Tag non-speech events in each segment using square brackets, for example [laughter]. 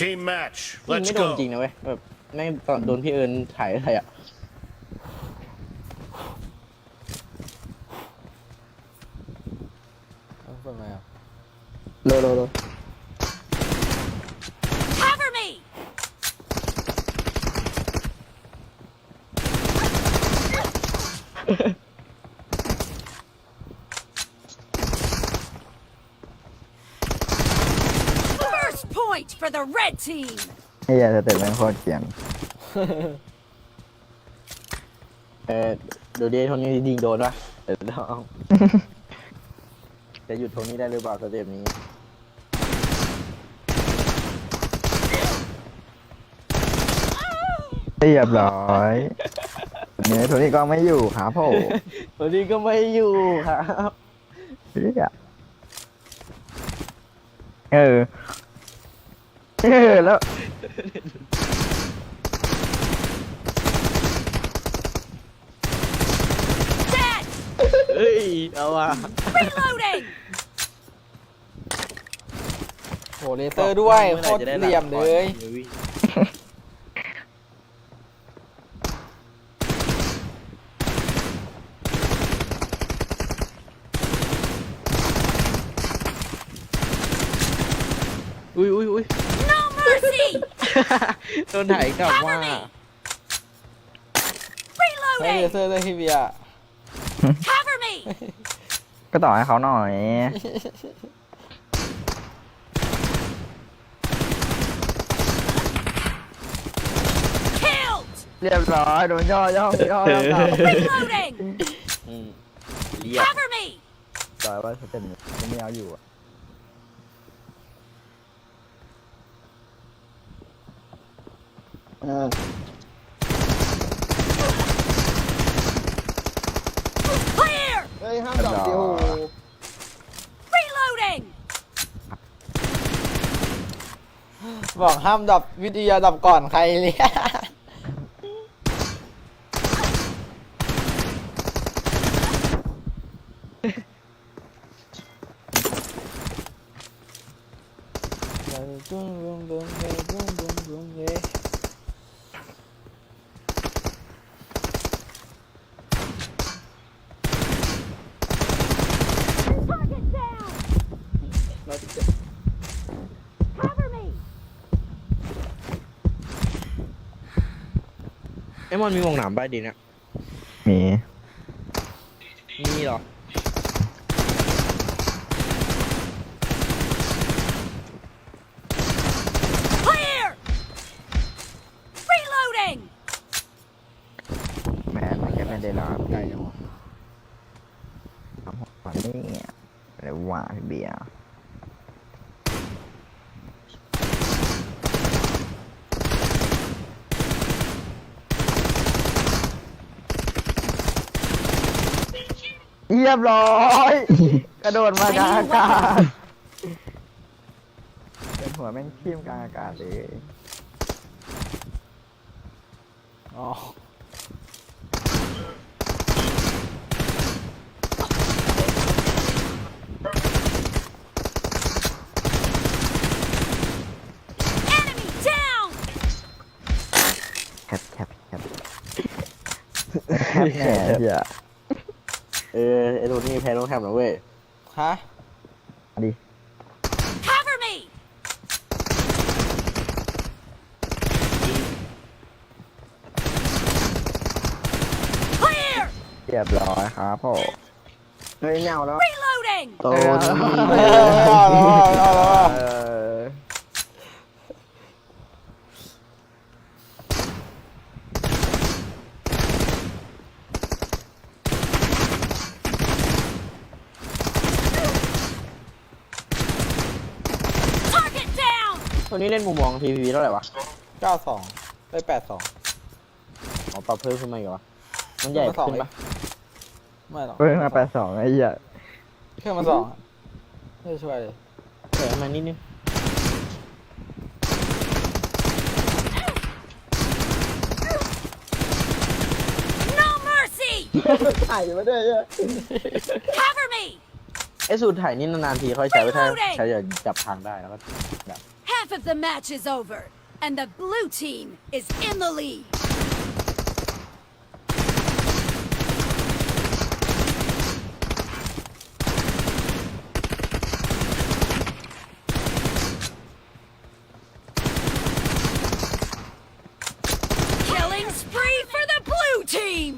Team match. ยิง Let's ไม่โดน go. จริงนะเว้ยแบบแม่งตอนโดนพี่เอิญถ่ายอะไรอะ เอาเปิดไมค์อะ โลโลโล Cover me! For the red team! ไอ้เหี้ยสเต็ปแม่งโคตรเกรียนเออดูดิโทนี่ยิงโดนปะเดี๋ยวลองจะหยุดโทนี่ได้หรือเปล่าสเต็ปนี้ เรียบร้อยเนี่ยโทนี่ก็ไม่อยู่ครับผมโทนี่ก็ไม่อยู่ครับเรียเออ เออแล้ว Dead! เฮ้ย เอาว่ะ Reloading! โหเลเซอร์ด้วยโคตรเหลี่ยมเลยอุ้ยอุ้ยอุ้ย No mercy! โดนถ่ายกลับว่า Cover me! ใช้เล Reloading! เซอร์ด้วยพี่เบียร์ Cover me! ก็ต่อให้เขาหน่อย Killed! เรียบร้อยโดนย่อย่อย่อย่อกลับ Reloading! อืมเรียบ Cover me! ต่อยว่าสเต็ปนี้ไม่เอาอยู่อะ Clear! เฮ้ยห้ามดอกเดียว Reloading! บอกห้ามดับวิทยาดับก่อนใครเลย Target down! Cover me! ไอ้ มอนมีวงหนามใบดินเนี่ยมี มีเหรอ Clear! Reloading! แหมมันก็ไม่ได้รับได้หรอกทำหัวนี่เรียกว่าพี่เบียร์ เรียบร้อย กระโดดมากลางอากาศเป็นหัวแม่งทิ่มกลางอากาศเลยอ๋อ Enemy down! แคปแคปแคปแคปแหน่เหี้ย เออไอ้โทนี่แพ้ต้องแคมนะเว้ยฮะมาดิ Cover me! เคลียร์เรียบร้อยครับผมเฮ้ยแนวแล้ว Reloading! โตน เออเอาแล้วเอาแล้วเอาแล้ว เออ Target down! ตัวนี้เล่นมุมมองทีวีเท่าไหร่วะเก้าสองไปแปดสองอ๋อปรับเพิ่มขึ้นมาอีกเหรอมันใหญ่ขึ้นปะไม่หรอกเพิ่งมาแปดสองไอ้เหี้ยเครื่องมาสองอะไม่ช่วยเลยเออมานิดนึง No mercy! ถ่ายมาด้วยเยอะ Cover me! ไอ้สูตรถ่ายนี่นานๆทีค่อยใช้ไว้ถ้า Reloading ใช้จะจับทางได้แล้วก็แบบ Half of the match is over, and the blue team is in the lead. 'Killing spree for the blue team!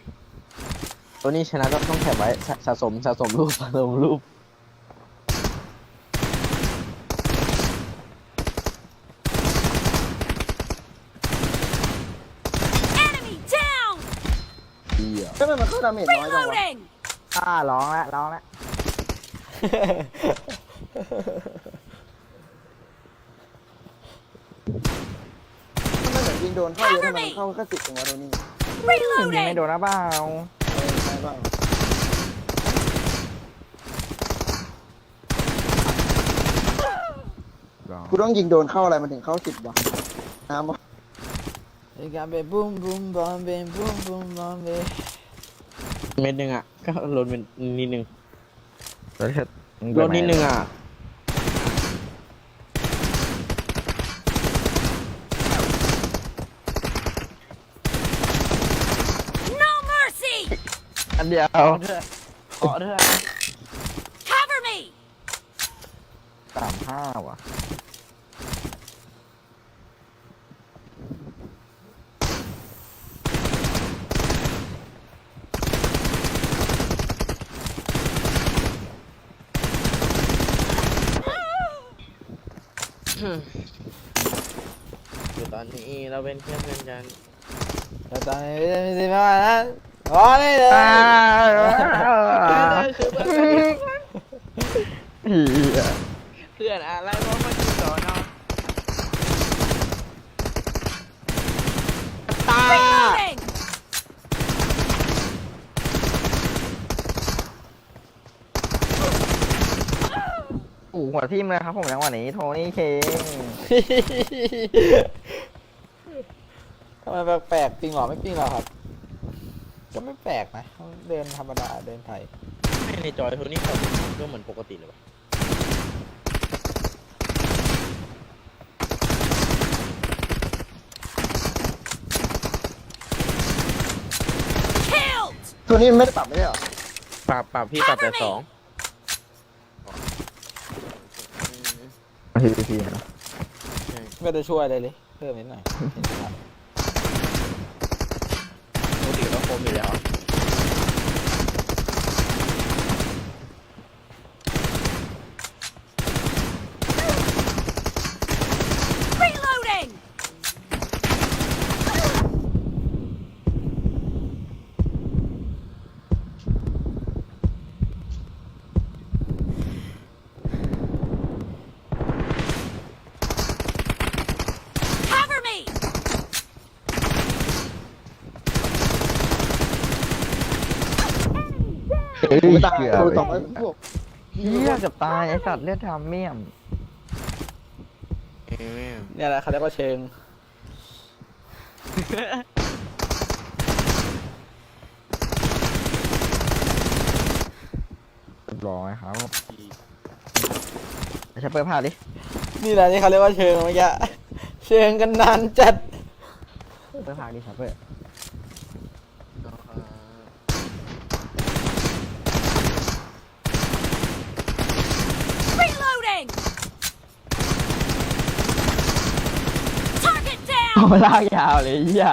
[coughs] ตัวนี้ชนะต้องต้องแคปไว้สะสะสมสะสมรูปสะสมรูป ดาเมจน้อยจังวะ Reloading! อ่าร้องแล้วร้องแล้วทำไมเหมือนยิงโดนเข้าเยอะทำไมมันเข้าแค่สิบจังวะโดนนี่ยิงไม่ Reloading! โดนนะเปล่าเออใช่ป่ะร้องกูต้องยิงโดนเข้าอะไรมันถึงเข้าสิบวะน้ำวะ You got me boom boom bombay boom boom bombay เม็ดหนึ่งอะ ก็ลดเป็นนิดนึงแล้วถ้ามึงลเปิดไหนิดนึงอะ No mercy! อันเดียวขอเถอะ Cover me! สามห้าว่ะ คือตอนนี้เราเป็นเพื่อนเพื่อนกันแต่ตอนนี้ไม่ได้มานะรอได้เลยเหี้ยเพื่อนอะไรเพราะมันอยู่ต่อนอนตา Reloading! โอ้โหหัวทิ่มเลยครับผมจังหวะนี้โทนี่เคงทำไมแปลกๆปิงเหรอไม่ปิงเหรอครับ ก็ไม่แปลกนะ เดินธรรมดาเดินไทยไม่ในจอยโทนี่เขาก็เหมือนปกติเลยวะ Killed! ตัวนี้มันไม่ได้ปรับไม่ได้เหรอปรับปรับพี่ปรับแต่สอง ทีพีพีนะไม่ได้ช่วยเลยเลยเพิ่มนิดหน่อยเห็นไหมครับปกติก็คมอยู่แล้ว Reloading! 'Cover me! เฮ้ยกูไม่ตายเกือบกูเลยต่อไอ้พวกเฮียเกับตายไอสัตว์เลือดทำเมี่ยมเนี่ยแหละเขาเรียกว่าเชิงเรียบร้อยครับใช้เปิดผ้าดินี่แหละที่เขาเรียกว่าเชิงเมื่อกี้เชิงกันนานจัดเปิดผ้าดิใช้เปิด Target โอ้ down! ลากยาวเลยเฮีย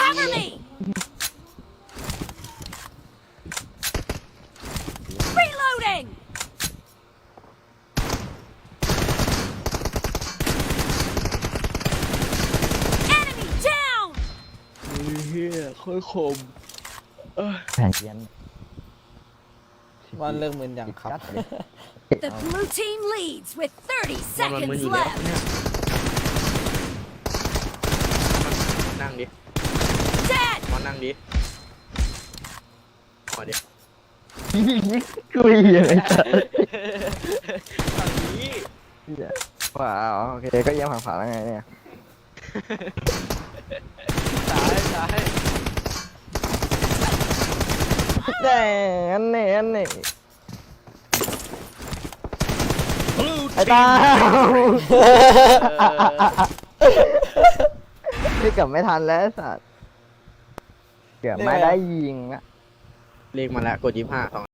Cover me! Reloading! Enemy down! เฮียค่อยคม แผนเยียน มันเรื่องมึนอย่างครับ จัดเลย The blue team leads with 30 มันมันมึน seconds อยู่แล้ว left. ดิมาดิกุยอะไรสัตว์ฝั่งนี้เหี้ยว้าวโอเคก็เยี่ยมผ่านๆแล้วไงเนี่ยตายตายแน่อันนี้อันนี้ไอ้ตานี่เกือบไม่ทันแล้วไอ้สัตว์ เกือบไม่ได้ยิงอะเลขมาแล้วกดยี่ห้าสอง